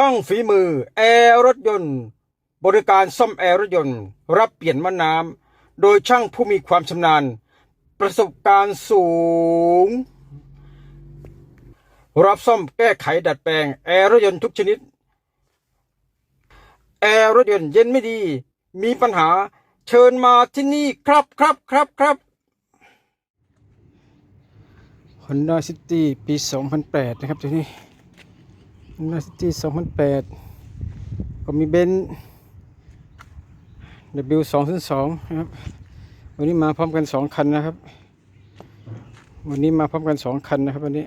ช่องฝีมือ แอร์รถยนต์ บริการซ่อมแอร์รถยนต์ รับเปลี่ยนหมะน้ำโดยช่างผู้มีความชำนาญ ประสบการณ์สูง รับซ่อมแก้ไขดัดแปลง แอร์รถยนต์ทุกชนิด แอร์รถยนต์เย็นไม่ดี มีปัญหาเชิญมาที่นี่ครับครับครับครับ Honda City ปี 2008 นะครับตัวนี้ Honda City 2008 ก็มีเบนซ์ W 2 0 2 นะครับ วันนี้มาพร้อมกัน 2 คันนะครับ วันนี้มาพร้อมกัน 2 คันนะครับวันนี้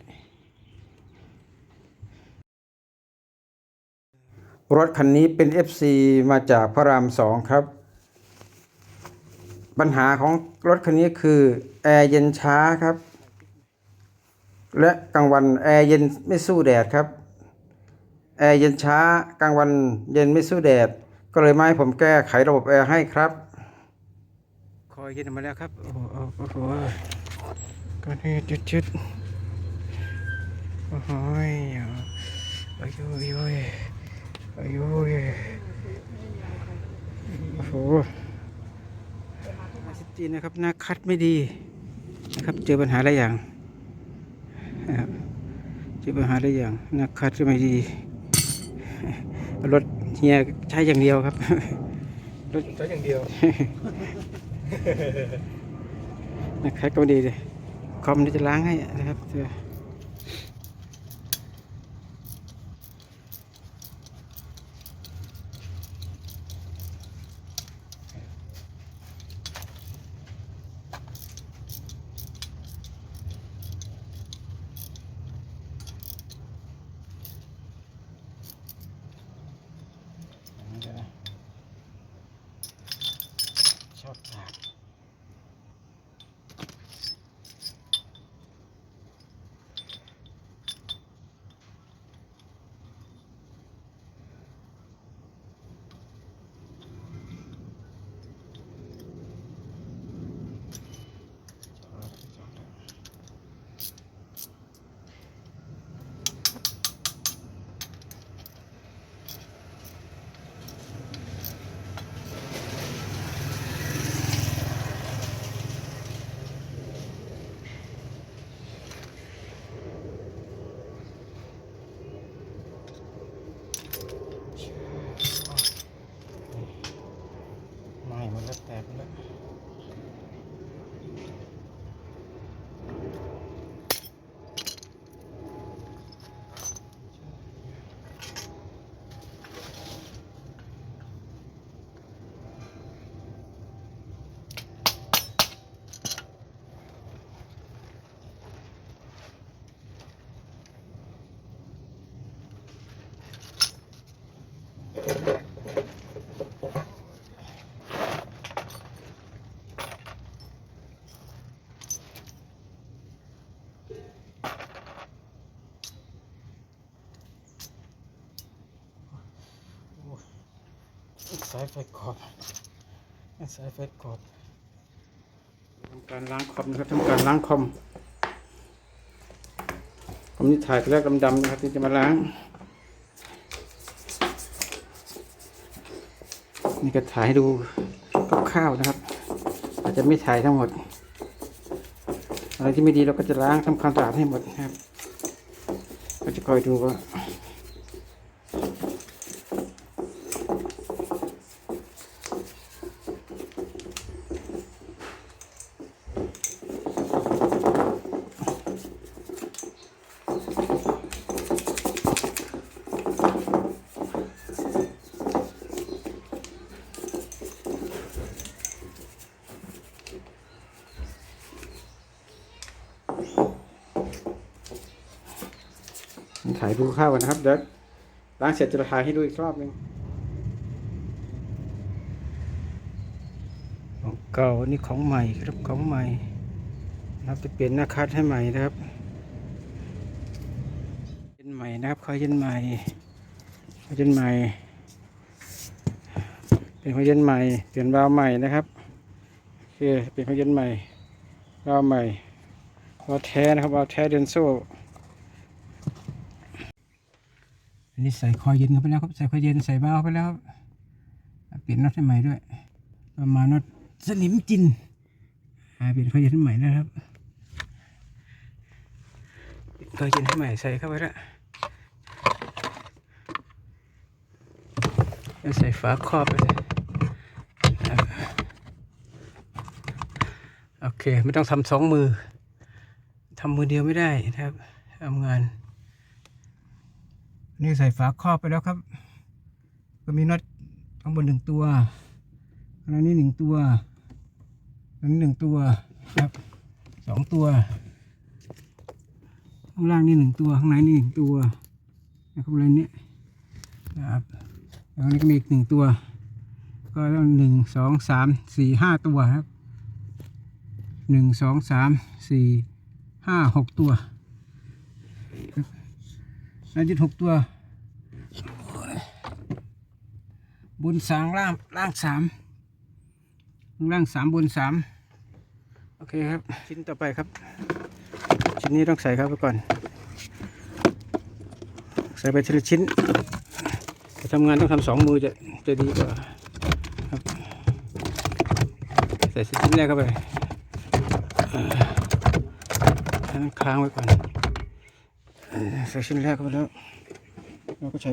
รถคันนี้เป็น FC มาจากพระรามสองครับ ปัญหาของรถคันนี้คือแอร์เย็นช้าครับ และกลางวันแอร์เย็นไม่สู้แดดครับ แอร์เย็นช้ากลางวันเย็นไม่สู้แดด ก็เลยไมาให้ผมแก้ไขระบบแอร์ให้ครับ คอยเย็นมาแล้วครับ โอ้โหโอ้โหก็นี่จุดจุดโอ้โหยโอ้ยโอ้ยโอ้ยโอ้ยโอ้ยโอ้โหซิตี้นะครับหน้าคัดไม่ดีนะครับเจอปัญหาหลายอย่างเจอปัญหาหลายอย่างหนักคัดไม่ดี รถเฮียใช้อย่างเดียวครับ รถใช้อย่างเดียวนักคัดก็ไม่ดีเลยคอมนี่จะล้างให้นะครับ สายไฟกรอบสายไฟกรอบทำการล้างคอมนะครับทำการล้างคอมคอมนี่ถ่ายไปแล้วดำๆนะครับที่จะมาล้าง นี่ก็ถ่ายให้ดูคร่าวๆนะครับ อาจจะไม่ถ่ายทั้งหมดอะไรที่ไม่ดีเราก็จะล้างทำความสะอาดให้หมดนะครับ ก็จะคอยดูว่า ถ่ายดูข้าวกันนะครับเดี๋ยวล้างเสร็จจะถ่ายให้ดูอีกรอบหนึงของเก่าอันนี่ของใหม่ครับของใหม่นะครับจะเปลี่ยนหน้าคัดให้ใหม่นะครับเย็นใหม่นะครับคอยเย็นใหม่คอยเย็นใหม่ เป็นคอยเย็นใหม่ เปลี่ยนวาล์วใหม่นะครับโอเคเป็นคอยเย็นใหม่วาล์วใหม่วาล์วแท้นะครับวาล์วแท้เดนโซ่ อันนี้ใส่คอยเย็นเข้าไปแล้วครับ ใส่คอยเย็นใส่เบาเข้าไปแล้วครับเปลี่ยนน็อตให้ใหม่ด้วย ประมาณน็อตสนิมจินอ่าเปลี่ยนคอยเย็นให้ใหม่นะครับเปลี่ยนคอยเย็นให้ใหม่ใส่เข้าไปแล้วใส่ฝาครอบไปเลยโอเค ไม่ต้องทำสองมือทำมือเดียวไม่ได้นะครับทำงาน นี่ใส่ฝาครอบไปแล้วครับ ก็มีน็อตข้างบนหนึ่งตัวข้างนี้หนึ่งตัวข้างนี้หนึ่งตัวครับสองตัว ข้างล่างนี่หนึ่งตัวข้างในนี่หนึ่งตัวนะครับอะไรนี้นะครับแล้วนี้ก็มีอีกหนึ่งตัว ก็ต้องหนึ่งสองสามสี่ห้าตัวครับหนึ่งสองสามสี่ห้าหกตัว แล้วยึดหกตัว บนสามล่างล่างสามล่างสามบนสามโอเคครับ ชิ้นต่อไปครับ ชิ้นนี้ต้องใส่เข้าไปก่อน ใส่ไปทีละชิ้นจะทำงานต้องทำสองมือจะจะดีกว่าครับใส่ชิ้นแรกเข้าไปค้างไว้ก่อน ใส่ชิ้นแรกเข้าไปแล้ว เราก็ใส่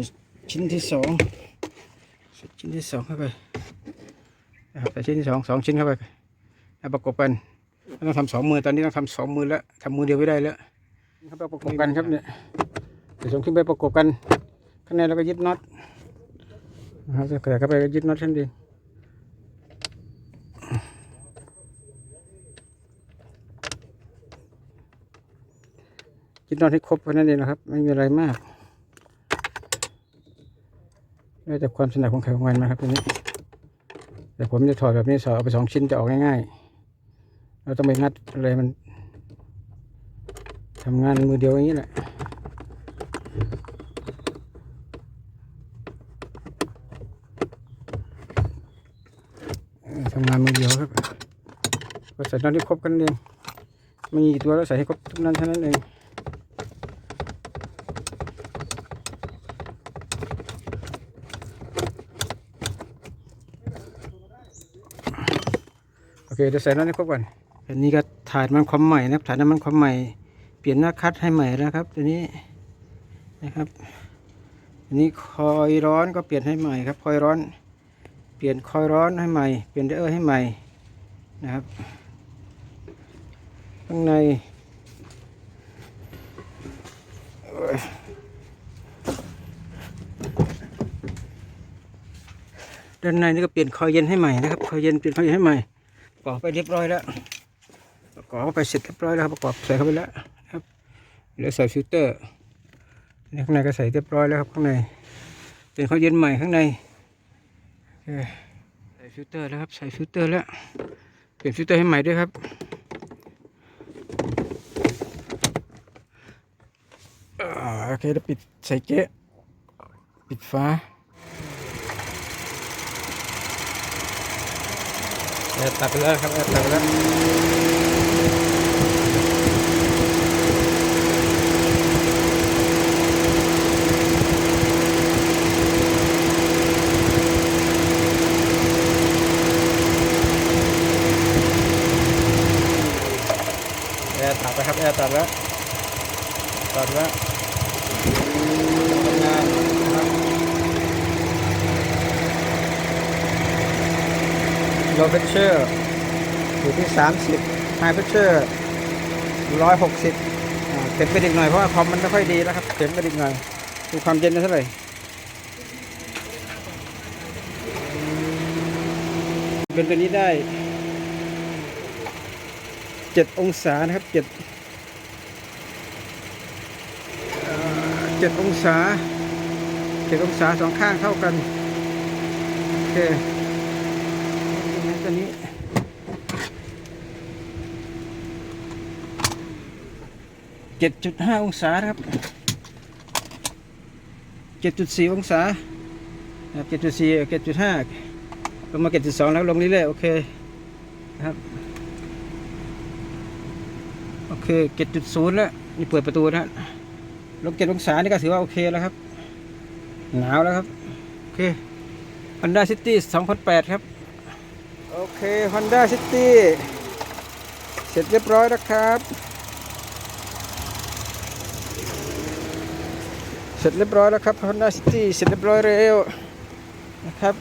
ชิ้นที่สองใส่ชิ้นที่สองเข้าไปนะครับใส่ชิ้นที่สองสองชิ้นเข้าไปแล้วประกบกันต้องทำสองมือตอนนี้ต้องทำสองมือแล้วทำมือเดียวไม่ได้แล้วครับประกบกันครับเนี่ยเดี๋ยวส่งขึ้นไปประกบกันข้างในเราก็ยึดน็อตนะครับจะเกิดเข้าไปยึดน็อตเช่นเดียว ยึดนอตให้ครบแค่นั้นเองนะครับ ไม่มีอะไรมากแล้วแต่ความถนัดของใครของมันนะครับทีนี้แต่ผมจะถอดแบบนี้สอดเอาไปสองชิ้นจะออกง่ายๆ เราต้องไปงัดอะไรมันทำงานมือเดียวอย่างนี้แหละทำงานมือเดียวครับก็ใส่นอตให้ครบกันเองมีกี่ตัวแล้วใส่ให้ครบทุกนั้นเท่านั้นเอง เคเดี๋ยวใส่น้ำให้ครบก่อนอันนี้ก็ถ่ายมันความใหม่นะครับถ่ายน้ำมันความใหม่ เปลี่ยนหน้าคัดให้ใหม่แล้วครับตัวนี้นะครับอันนี้คอยร้อนก็เปลี่ยนให้ใหม่ครับคอยร้อน เปลี่ยนคอยร้อนให้ใหม่ เปลี่ยนเดอร์ให้ใหม่นะครับ ข้างในด้านในนี่ก็เปลี่ยนคอยเย็นให้ใหม่นะครับคอยเย็นเปลี่ยนคอยเย็นให้ใหม่ กอบไปเรียบร้อยแล้ว ประกอบไปเสร็จเรียบร้อยแล้วครับประกอบใส่เข้าไปแล้วครับเหลือใส่ฟิลเตอร์นี่ข้างในก็ใส่เรียบร้อยแล้วครับข้างใน เป็นข้าวเย็นใหม่ข้างในใส่ฟิลเตอร์แล้วครับใส่ฟิลเตอร์แล้วเปลี่ยนฟิลเตอร์ให้ใหม่ด้วยครับโอเคแล้วปิดใส่เก๊ะปิดฝา แอร์ตัดไปแล้วครับแอร์ตัดไปแล้วแอร์ตัดไปครับแอร์ตัดแล้วตัดแล้วทำงานนะครับ โลเ p เชอร์อยู่ที่ 30 High Pressure 160อ่าเข็มกระดิกหน่อยเพราะว่าคอมมันไม่ค่อยดีนะครับเข็มกระดิกหน่อยดูความเย็นได้เท่าไหร่เป็นตัวนี้ได้7องศานะครับ7เอ่อ7องศา7องศาสองข้างเท่ากัน โอเค ตัวนี้ เจ็ดจุดห้าองศาครับเจ็ดจุดสี่องศาเจ็ดจุดสี่เจ็ดจุดห้าลงมาเจ็ดจุดสองแล้วลงเรื่อยๆโอเคครับโอเคเจ็ดจุดศูนย์แล้วนี่เปิดประตูนะลงเจ็ดองศานี่ก็ถือว่าโอเคแล้วครับ หนาวแล้วครับ โอเค Honda City 2008 ครับ โอเค Honda City เสร็จเรียบร้อยแล้วครับ เส ร็จเรียบร้อยแล้วครับ Honda City เสร็จเรียบร้อยแล้วนะครับ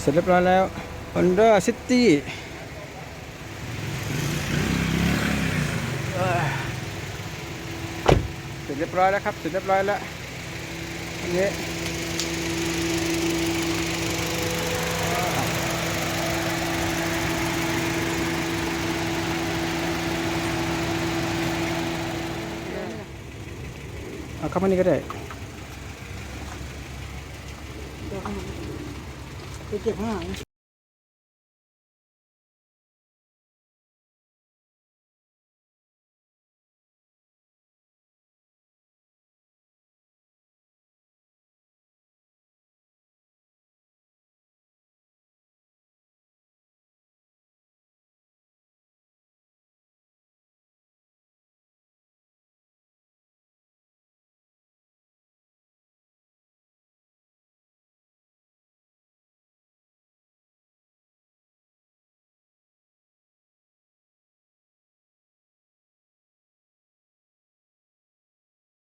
เสร็จเรียบร้อยแล้ว Honda City เสร็จเรียบร้อยแล้วครับ เสร็จเรียบร้อยแล้วอันนี้ เอาเข้ามานี่ก็ได้เดี๋ยวไปเก็บข้างหลัง